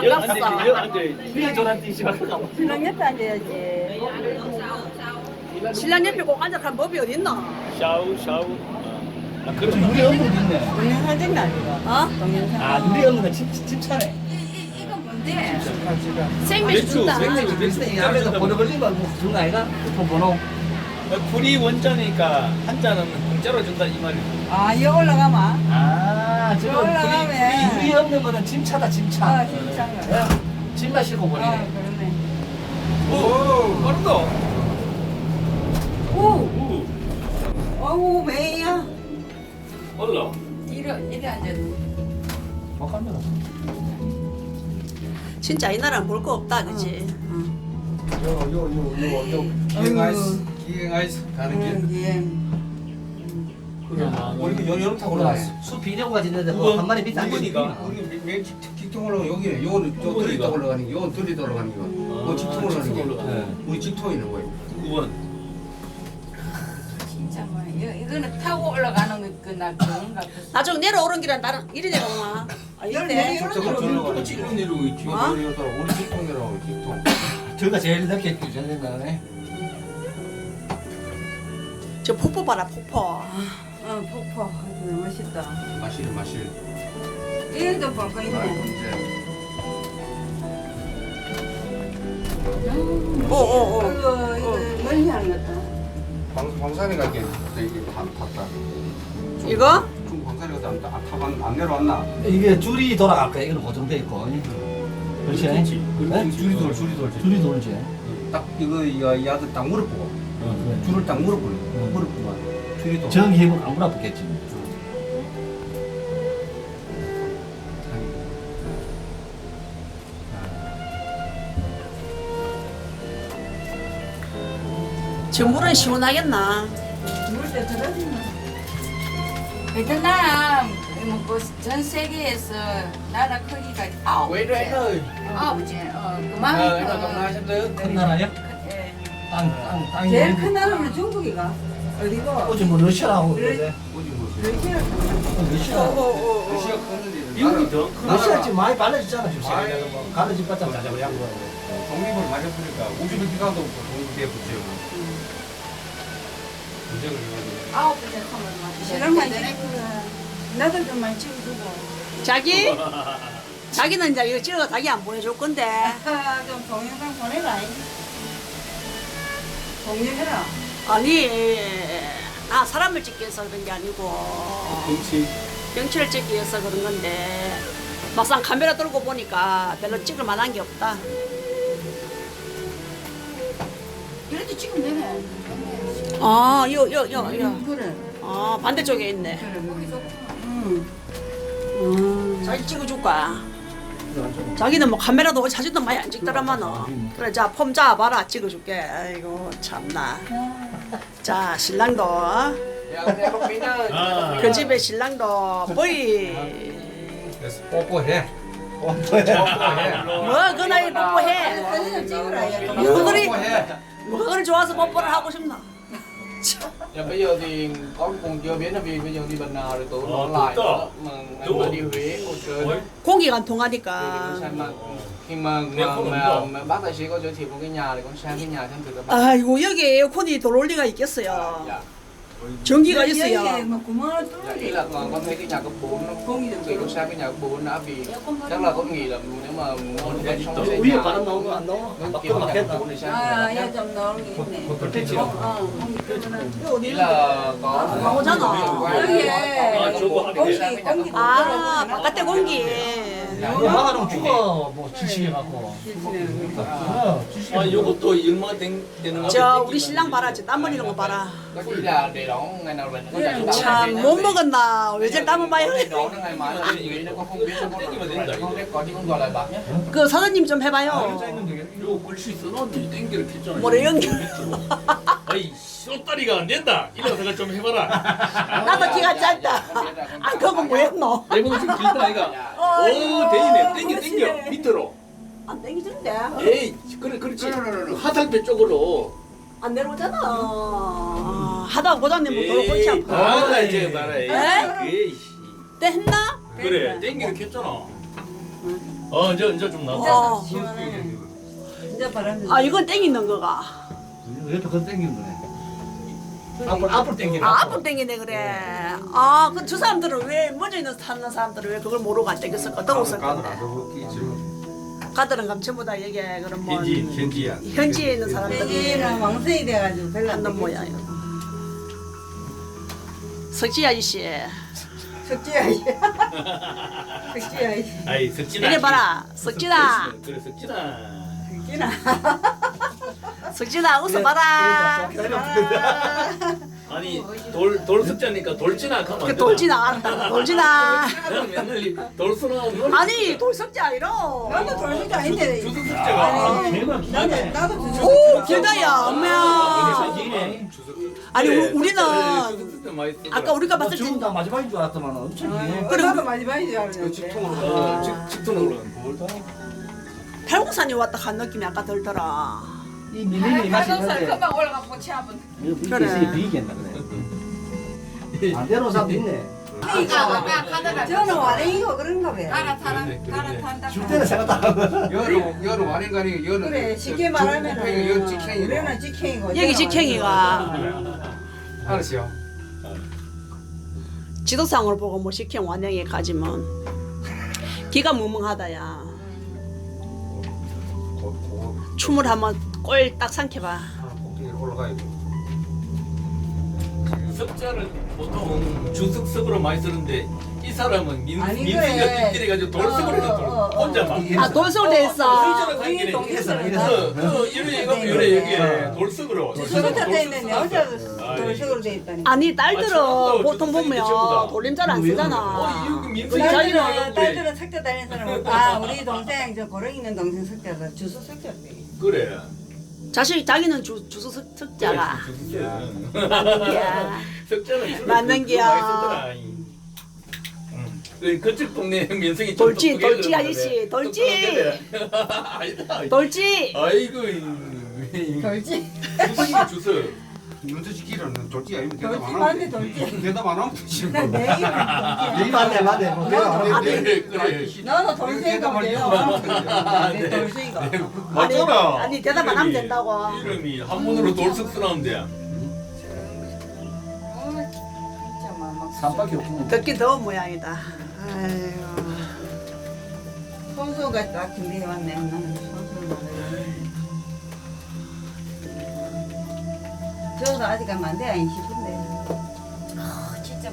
앉아. 위에 저한테. 신랑 옆에 앉아야지. 신랑 옆에 꼭 앉아간 법이 어딨나? 샤우 샤우. 아 그럼 우리 엄마도 있네. 동영상 찍나 이거? 어? 동영상. 아, 우리 엄마가 집, 집 차네. 생맥주 준다. 생맥주. 그래서 이 안에서 번호 걸리면 뭐 그런 거 아이가? 그 번호. 불이 원자니까 한 잔은 공짜로 준다 이 말이. 아 이거 올라가마. 아, 지금 우리, 올라가네. 우리, 우리 없는 거는 짐차다, 짐차. 아 진짜가. 짐만 싣고 아 버리네. 그러네. 오 빠르다. 오. 오 어우 매야. 올라. 이래 이래 앉아. 뭐 하면 진짜 이 나라는 볼거 없다, 그치? 요, 요, 요, 요, 요. 기행 아이스 기행 아이스 가는 길 예. 우리 그 여- 여름 타고 올라갔어. 수 비료가 있는데 그건 뭐한 마리 비싼 거 우건이가. 우리 맨 직- 직통 올라가 여기네 요거는 저 우건이가. 들리다 올라가는 게 요건 들리다 올라가는 거 뭐 직통 올라가는 직통 게 네. 우리 직통이 있는 거예요 9번. 진짜 뭐 이거 이거는 타고 올라가는 거나 그런가 보다. 나중에 내려오는 길은 나는 이리 내려오나? 아, 이리 내. 저쪽 올라가는 게로 내려오고 있지. 어? 우리 직통 내려가고 직통 저희가 제일 늦게 규정 된다네. 저 폭포 봐라, 폭포. 어 폭포 멋있다. 마실 마실 볼거 아, 있네. 이제 오, 오, 오. 이거 이거 멀리 하는 것다. 방, 방산에 가게 이게 다 탔다 이거? 중 방산에 갔다 안, 안 내려왔나 이게 줄이 돌아갈 거야. 이거는 고정돼 있고. 그렇지? 그렇지. 네? 줄이 돌 줄이 돌 줄이 돌지. 딱 이거 이 야들 딱 무릎 보고 어, 줄을 딱 무릎 보고 응. 무릎 보고 줄이 돌 저기 해보면 아무나 붙겠지. 저 물은 시원하겠나? 물때 들어지나? 베트남 뭐전 세계에서 나라 크기가 아홉 개. 아홉 개. 어 그만큼. 큰 나라야? 예. 땅, 땅, 땅이. 제일 큰 나라는 중국이가 어제 뭐 러시아하고 그러는데. 어디 보세요 러시아. 어, 러시아. 러시아 컸는데 미국이 더 큰. 러시아 지금 많이 발라졌잖아 지금 아이. 세계에서 뭐 받자고 자자고 양보하고. 독립을 맞았으니까 우주를 기간도 없고 독립에. 문제가 이거죠. 아홉. 나도 좀 많이 찍어주고. 자기? 자기는 이제 이거 찍어 자기 안 보내줄 건데. 아까 좀 동영상 보내라. 공유해라. 아니, 나 사람을 찍기 위해서 그런 게 아니고, 그렇지. 경치를 찍기 위해서 그런 건데, 막상 카메라 들고 보니까 별로 찍을 만한 게 없다. 이래도 찍으면 되네. 아, 요, 요, 요, 요. 그래. 아, 반대쪽에 있네. 그래. 응. 음. 자기 찍어줄까? 자기는 뭐 카메라도 사진도 많이 안 찍더라마는. 그래, 자, 폼 잡아봐라. 찍어줄게. 아이고, 참나. 자, 신랑도. 아. 그 집에 신랑도 보이. 그래서 뽀뽀해. 뽀뽀해. 뭐, 그 나이 뽀뽀해. 뭐 그리. 뭐 그리 좋아서 뽀뽀를 하고 싶나? Dạ, bây giờ thì có còn chưa biết là vì bây giờ đi bên nào rồi tôi Ờ, nói đúng lại rồi. nữa mà anh Đúng mà đi Huế một chơi Ôi, 공기가 안 thì 통하니까. con xem mà khi mà Nếu mà, không mà, đúng rồi. mà bác tài xế có giới thiệu một cái nhà thì con xem cái nhà xem thử các bác 아이고, 여기 에어컨이 들어올 리가 있겠어요. dạ 전기가. 뭐 ý 뚫어. là con, con thấy cái nhà cấp 4 nó không thì con xem cái nhà cấp 4 đã vì chắc là con nghĩ là nếu mà muốn bên trong xây 위에 nhà 바람 나오고 안 나와? nó 막 kiếm nhà cấp 막겠나? 4 để xem 아, 얘 좀. 어, 공기 뚫어놔. ý là có 나오잖아. 아, 저거 공기, 돼. 공기 못 아. 바깥에 공기. 이거 막아놓으면 죽어. 뭐 지치해갖고. 어, 아, 요것도 얼마 된 되는 거? 저 우리 신랑 봐라, 저 땀 흘리는 거 봐라. 참 못 먹었나? 왜 저리 땀을 많이 흘려? 그 사장님 좀 해봐요. 써놨는데 땡기를 켰잖아. 뭐래 연결. 아이, 쏘다리가 안 된다. 이런 생각 좀 해봐라. 나도 기가 짧다. 아 그거 뭐였노? 내보고 좀 길다 이가. 오, 되네. 땡겨 땡겨 밑으로. 안 땡기던데. 에이, 그래 그렇지. 화살표 쪽으로. 안 내려오잖아. 아, 하다가 고장님 뭐 돌아 골치 에이, 아파. 봐라 이제 봐라. 에? 에이, 했나? 그래 땡기를 켰잖아. 어 이제 이제 좀 나와. 어. 이제 바람. 아 이건 땡기는 거가. 옆에 그거 땡기는 거네. 앞으로 앞으로 땡기네. 아 앞으로 땡기네 그래. 아 그 저 사람들은 왜 먼저 있는 사는 사람들은 왜 그걸 모르고 안 땡겼을까? 더웠을 건데. 가들은 감 전부 다 여기 그런 뭐 현지 현지야. 현지에 있는 사람들이 여기는 왕성이 돼가지고 별로 안 땡겨. 모양이야. 석지 아저씨, 석지 아이. 석지 아이. 아이 석진아. 이래 봐라, 석진아, 그래 석진아. 석지나. 석진아 웃어봐라. 아니 돌 돌석자니까 돌진아 가면 그 돌진아 알았다, 돌진아. 맨날 돌수나 아니 돌석지 아니라. 나도 돌석지 아닌데. 주석석자가. 나도 나도 두석. 오 길다야, 엄마. 아니 우- 우리는 아까 우리가 봤을 때 지금 다 마지막인 줄 알았더만 엄청 긴. 그래 나도 많이 많이 줄 알았는데. 직통으로 팔공산이 왔다 간 느낌이 아까 들더라. 이 밀림이 맛이 있는데. 금방 올라가 보치 한번. 이거 그래. 비겠어 비겠나 그래. 안 되는 사람도 있네. 저는 완행이고 그런가 봐요. 갈아타라. 줄 때는 생각 안 하고. 여름 여름 완행가니 여름 그래 쉽게 말하면은 여 직행이고 우리는 직행이고 여기 직행이가 알았어요 지도상으로 보고 뭐 직행 완행에 가지면 기가 멍멍하다야. 춤을 한번 꼴딱 삼켜봐. 올라가야 돼. 석자를 보통 주석석으로 많이 쓰는데 이 사람은 민 아니, 민수가 그래. 뒷길해가지고 돌석으로 해서 돌 어, 어, 어, 혼자 막. 아 있어. 돌석으로 우리 동네에서는 이래서, 다그 이래 이거 이래 돌석으로. 저것도 돼 있는데 아이. 돌석으로 돼 있다니. 아니 아, 딸들은 저것도 보통 보면. 돌림잘 안 어, 쓰잖아. 이거 민수 우리 딸들은 자기는 딸들은 석자 다니는 사람은 아 우리 동생 저 고령 있는 동생 석자다 주소 석자대. 그래. 자식 자기는 주 주소 석- 석자가 야. 석자는 주로 맞는 그- 기야. 그쪽 동네 민성이 좀 돌지, 똑똑해 돌지 그러는데. 아저씨, 돌지. 아니다. 돌지. 아이고 이- 돌지. 주석이 주석. 문서 지키라는 돌지 아니면 대답 돌지 안 맞네 하면 돌지. 대답 안 하면 되지. 나 내일은 돌지. 맞네 맞네. 뭐 내가 안 해. 그래 그래. 너는 돌쇠가 돼요. 내 돌쇠가. 아니, 맞잖아. 아니 대답 안 하면 이름이- 된다고. 이름이 한문으로 돌석. 진짜 막 산밖에 없고. 듣기 더운 모양이다. 아이고. 손수가 딱 준비해 왔네. 나는 말해. 저도 아직 안 돼, 아니 싶은데.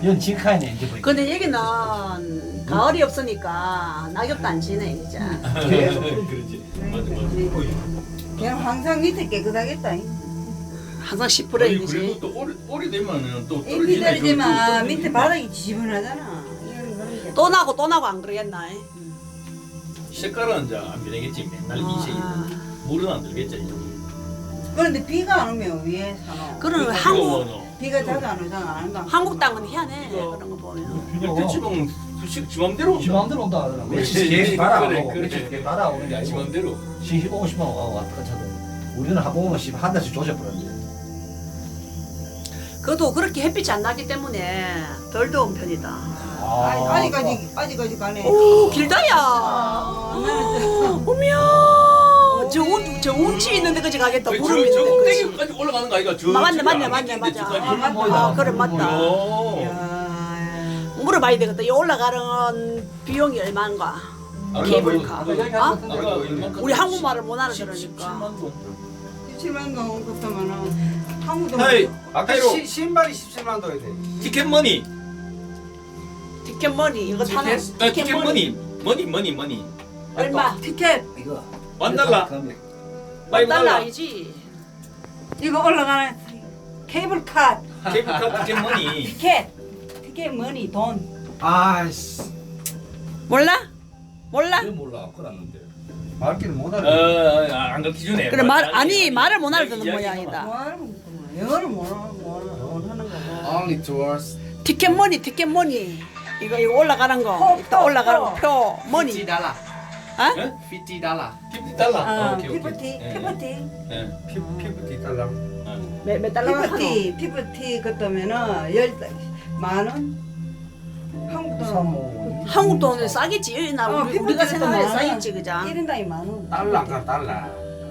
이건 직하네 이제 보니까. 근데 여기는 가을이 없으니까 낙엽도 안 지네 이제. 그렇지. 맞아 맞아. 그냥 항상 밑에 깨끗하겠다. 이. 항상 10% 그리고. 또 오래 오래 되면은 또 떨어지네. 떨어지면 그- 그- 밑에 바닥이 지저분하잖아. 이런 그런 게. 또 나고 또 나고 안 그러겠나? 색깔은 이제 안 변하겠지. 맨날 이색. 아, 물은 안 들겠지. 그런데 비가 안 오면 위에. 그럼 비가- 한국 비가 자주 안 오잖아. 안 가. 한국 땅은 희한해 이거. 그런 거 보면. 이렇게 치면 수식 지맘대로 온다. 지 마음대로 온다 하더라. 그래, 며칠 계획 봐라 그래, 오고 그래. 며칠 계획 봐라 오는 게 야, 아니고. 지맘대로. 신시 오고 싶으면 와고 왔다 갔다 하더라. 우리는 한 번씩 한 달씩 조져버렸는데. 그것도 그렇게 햇빛이 안 나기 때문에 덜 더운 편이다. 아, 아직까지 아직까지 가네. 오 길다야. 아, 나는 저- 운, 저 운치 있는 데까지 가겠다. 저, 구름 저 있는 데까지. 꼭대기까지 올라가는 거 아이가? 저 맞네, 맞네, 안 맞네, 맞아. 아, 맞다. 아, 그래 맞다. 오. 야. 물어 봐야 되겠다. 이 올라가는 비용이 얼마인가? 케이블카. 뭐, 어? 우리 한국말을 못 알아들으니까. 17만 동. 17만 동 그렇다면은 한국도 헤이, 아까 아까로 시, 신발이 17만 더 해야 돼. 티켓 머니. 티켓 머니 이거 사는 아, 티켓 머니. 머니 머니 머니. 얼마? 티켓 이거. 만 달러. 많이 달러. 아니지? 이거 올라가는 케이블카 케이블카 티켓 머니. 티켓 티켓 머니 돈 아이씨. 몰라? 몰라? 이거 몰라. 그랬는데. 말귀는 못 어, 알아. 안 가르쳐 주네. 그래 말 아니 말을 못 알아듣는 모양이다. 거야 영어를 못 하는 거고 Only tours 티켓 머니 티켓 머니 이거 이거 올라가는 거 이따 올라가는 거표 머니 50 달러 어? 예? 50 달러 50 달러. 아, 어, 오케이, 오케이. 피프티 예, 피프티 예. 피, 피부티 달라. 어. 몇, 몇 달러 하노? 피프티 피프티 그때면은 열만 원 한국 돈 한국 돈은 싸겠지. 나 어, 우리, 우리가 많아. 싸겠지 그자. 1인당이 만 원. 달러 아까 달러.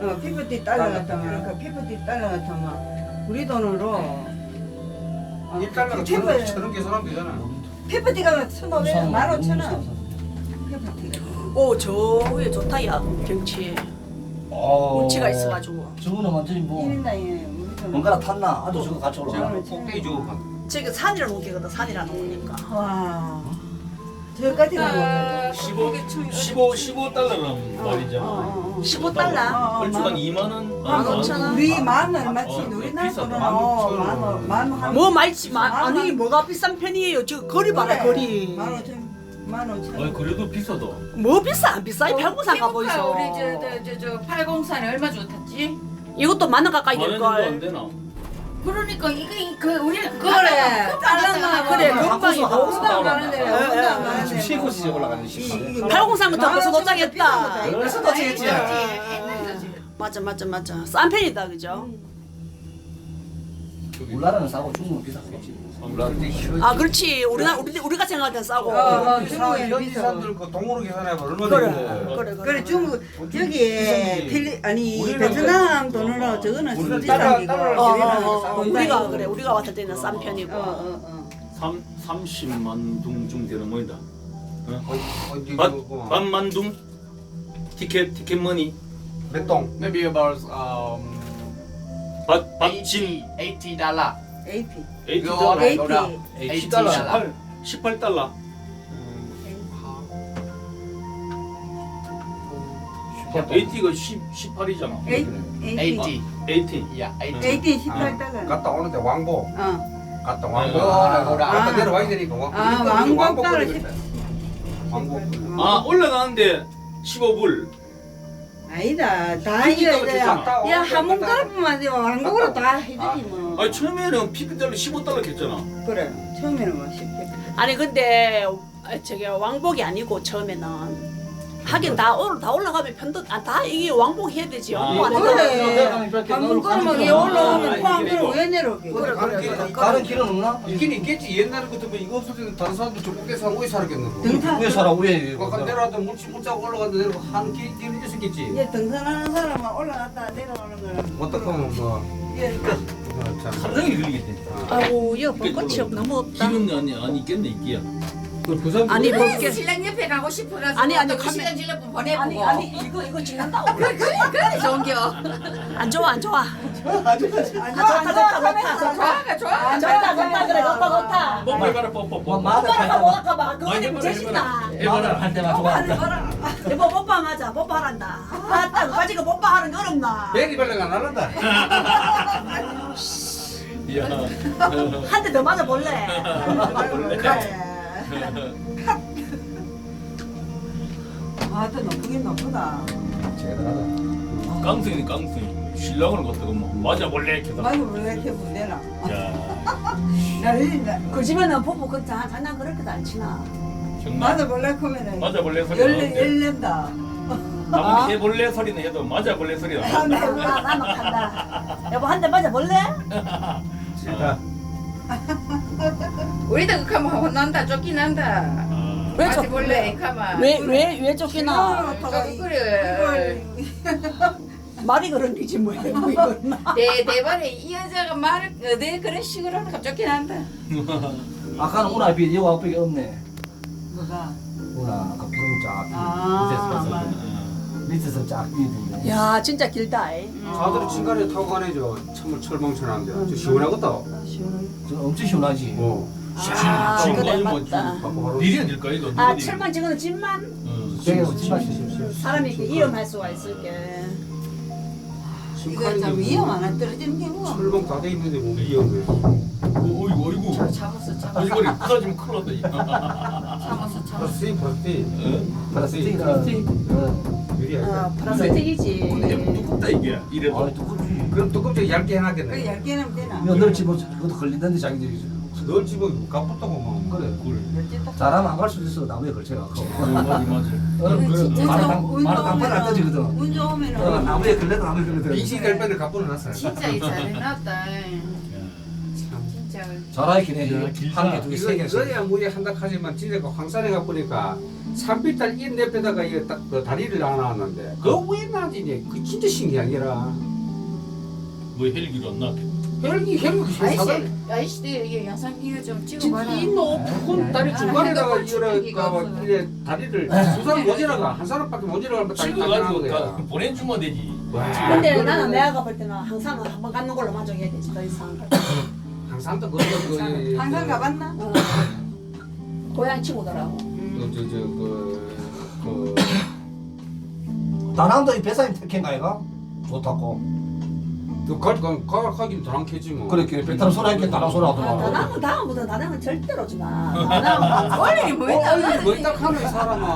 어, 피부티 달러 같으면 그 피부티 달러 같으면 우리 돈으로 어, 일 달러가 피부- 천 원, 천원 계산하면 되잖아. 피부티가 천오백 만 오천 원. 오, 저 위에 좋다 야 경치. 어. 운치가 있어가지고. 저거는 완전히 뭐 1인당에 우리 돈. 뭔가나 탔나? 아도 저거 같이 올라가. 꼭대기 주고 가. 저기 산이라는 거거든 산이라는 거니까. 와. 저까지 가면 15, 15, 15달러란 말이잖아. 어, 15달러. 얼추 한 2만 원? 만 오천 원. 우리 만 얼마치 어, 우리나라 비싸다. 돈은 만 어, 오천 원. 만 원, 만 원. 뭐 말지 마. 만 아니 원. 뭐가 비싼 편이에요. 저 거리 봐라 거리. 만 오천, 만 오천. 아니 그래도 비싸다. 뭐 비싸 안 비싸? 이 팔공산 가보이소. 우리 저저저 803에 얼마 주고 탔지? 이것도 만 원 가까이 만 될원 정도 안 걸. 되나? 그러니까 이게 그 우리 그래. 달러만 그래, 원. 금방이 한 너무 금방. 가는데, 예, 예, 금방 예. 가는데. 지금 시코시 올라가는 시. 803부터 벌써 도착했다. 그래서 도착했지. 맞아 맞아 맞아. 싼 편이다 그죠? 우리나라는 싸고 중국은 비싸겠지. 아 그렇지. 우리나 우리 우리가 생각할 땐 싸고. 어, 어, 이 중국에 현지 비싸. 사람들 그 동으로 계산해봐 얼마 그래 되는데. 그래 그래 그래. 중국 여기 비싸지. 필리 아니 우리는 베트남 돈으로 저거는 우리는 비싼 달러- 기고 달러로 어, 우리는 어, 어, 싼 우리가. 그래 우리가 왔을 때는 싼 편이고. 어, 어, 어. 3, 30만 둥중 되는 그거 반만 둥? 티켓, 티켓 머니? 몇 동? maybe about um 박, 박진 80 dollar. AP 80달러. Go down. 80 80 dollar. 18, 18 달러. AT가 10, 18이잖아. 80 80. 18. Yeah, 80. 80 18달러 갔다 오는데 왕복. 어. 갔다 어, 왕복. 어, 갔다 아. 내려와야 되니까 왕복. 아, 이거 왕복 왕복 따라 걸리겠다. 왕복. 아, 올라가는데 15불. 아니다. 다 좋잖아. 이거 야 한문 갈으면 돼 왕국으로 다 해주지 뭐. 아니, 처음에는 피피달러 15달러 했잖아. 그래. 처음에는 뭐 쉽게 아니 근데 저기 왕복이 아니고 처음에는 하긴 다 오늘 다 올라가면 편도 아, 다 이게 왕복 해야 되지. 아, 왕복 안 해도 그래. 한문 갈으면 이 올라오면 아니, 포항 그리고- 왜 내려오게 그래, 그래, 그래. 다른 길은 없나? 있긴 있겠지. 옛날에 같으면 이거 없어지면 다른 사람들 저렇게 사고 왜 살았겠노? 등산 왜 살아 우리 아까 내려왔던 물치 물자가 올라갔는데 내려 한길 길이 있었겠지. 이제 등산하는 사람은 올라갔다 내려오는 거는 어떻게 하면 뭐. 참. 하루 종일 걸리겠대. 아이고 이거 벚꽃이 너무 없다. 길은 아니, 아니 있겠네, 있기야. 그 부산 아니 그래, 뭐 신랑 옆에 가고 싶어가지고 아니, 아니, 가면- 시간 질러고 보내보고 아니 아니 이거 이거 지난다고. 그래 그래 좋은겨 안 좋아 안 좋아. 안 좋아 좋다, 좋다, 좋다. 좋아가 좋아 좋다 좋다 그래 좋다 좋다. 뽀뽀 해봐라, 뽀뽀, 뭐 뽀뽀. 말을 오빠가 할뭐 아까 막 그거 해봐라, 재신다. 말을 할 때마다 좋아한다. 여보 뽀빠 맞아 뽀빠한다. 아따 그 뽀빠하는 게 어렵나. 베리 발레가 날란다. 이야. 한 대 더 맞아 볼래. 볼래? 아또 높긴 높다 깡승이네, 깡승. 신랑을 갖다가 뭐, 맞아볼래? 이렇게 맞아 왜 이렇게 문대나 야, 날린다 그 집에는 그 자- 장난 그렇게도 안 치나. 정말. 맞아볼래 하면은 맞아볼래 소리 열내 나는데. 열낸다 아무리 해볼래 소리는 해도 맞아볼래 소리 나. 아, 나 나만 간다. 여보 한 대 맞아 볼래? 싫다. 우리도 그하면 혼난다 쫓기난다 아, 왜 같이 쫓- 볼래 이카마 왜 왜 왜 쫓기나? 그래 말이 그런 게지 뭐 이거나. 내 대번에 이 여자가 말을 어디 그런 식으로 하면 쫓기난다 아까는 운하 비 여기 앞에 없네. 뭐가 운하 아까 부름 쫙 아, 맞아. 밑에서 쫙 뛰는데. 야 진짜 길다. 이. 자들이 친가에 타고 가네 저 참을 철망철한데 저 시원하겠다. 시원하게 저 엄청 시원하지. 어. 아 지금 그래 아주 뭐 맞다. 바로 일이 아닐까 이거? 아 누구니? 찍어는 집만 어, 되게 찜맛이 사람이 이렇게 위험할 수가 있을 게. 이거 참 위험 하나 떨어지는 경우가 철망 다돼 있는데 뭐 위험해. 어, 어이구 어이구. 잡았어 잡았어 이거리 부서지면 큰일 났다. 잡았어 잡았어 플라스틱 플라스틱. 유리 아 아니다. 플라스틱이지. 근데 두껍다 이게 이래도. 아 두껍지. 그럼 두껍게 얇게 그 해놨겠네. 얇게 하면 되나 이거 널 집어 그것도 걸린다는데 자기들이. 널 집어 가쁘다고 막. 그래. 꿀. 얇게 딱 잘하면 안 갈 수도 있어 나무에 걸쳐가. 어, 맞아 맞아. 진짜 좀 당판 안 떠지거든. 운 좋으면은 어, 나무에 걸려도 나무에 걸려도. 빈시 될 빼는 가뿐해 놨어요. 진짜 이 잘해놨다 잘하긴 해. 야, 길다. 한 개, 두 개, 이거 세 개. 이거야 무리 한다 하지만 진짜 그 황산에 가 보니까 산비탈 이 옆에다가 이거 딱 그 다리를 놔놨는데 그 위에 놔지네 그 진짜 신기한 게라 뭐 헬기로 안 나. 헬기 헬기 아이씨 사다리 아이씨 이게 영상 이거 좀 찍어봐라 이 높은 다리 중간에다가 이거가 이게 다리를 두 사람 못 지나가 한 사람밖에 못 지나가면 다리 나가는 다 거야 보내주면 되지. 와, 근데 나는 내가 볼 때는 항상 한 번 갖는 걸로 만족해야 되지 더 이상. 항상 또 그거 그 항상 가봤나? 어. 고향 친구들하고. 그저저그 다낭도 이 배사님 택행 가 이가 좋다고. 그 가, 가긴 더 많겠지 뭐. 그렇게 배 타는 소리 할게 다낭 소리 아, 하더만. 다낭은 다음부터 다낭은 절대로 주마. 다낭은 원래 뭐 있나 어, 뭐딱 하는 사람아.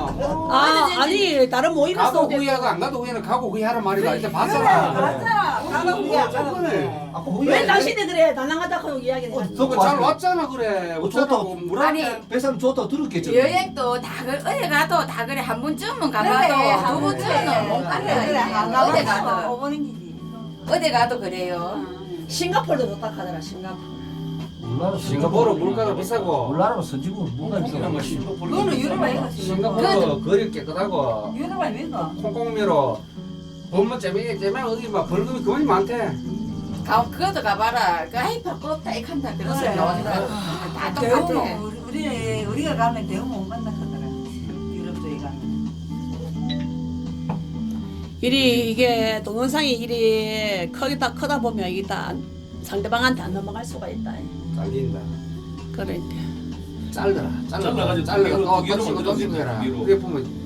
아 아니 다른 모임에서 가도 후회하가 안 가도 후회는 가고 후회하란 말이다. 일단 봤잖아. 맞아. 후야 가는 후야. 아까 왜 후에 당신이 그래 다낭 가다 하고 이야기는 어, 하지. 저- 그거 잘 왔잖아 그래. 어, 어쩌라고 아니, 물한테. 배사님 좋다 들었겠죠. 여행도 다 그, 어디 가도 다 그래 한 번쯤은 그래, 가봐도 두 번쯤은 못 그래, 가네 그래, 안 어디. 가도 오버는 기지. 어디 가도 그래요 싱가폴도 좋다 하더라 싱가폴. 우리나라 싱가포르 물가가 비싸고. 우리나라는 선진국 뭐 있어. 싱가포르. 그거는 유럽 아이가 싱가포르 거리 깨끗하고 유럽 아닙니까? 콩콩미로 법만 째매 째매 어디 막 벌금이 그만이 많대. 가, 그것도 가봐라 그 하이파 꼽다 익한다 그런 소리 그래. 나온다 다 똑같아 우리 우리 우리가 가면 대우모 못 만나 일이 이게 동영상이 일이 크다 크다 보면 이게 다 상대방한테 안 넘어갈 수가 있다. 잘린다. 그래. 잘라라. 잘라가지고 잘라가 두 개로, 또두 개로 던지고 만들어서 해라. 두 개로. 보면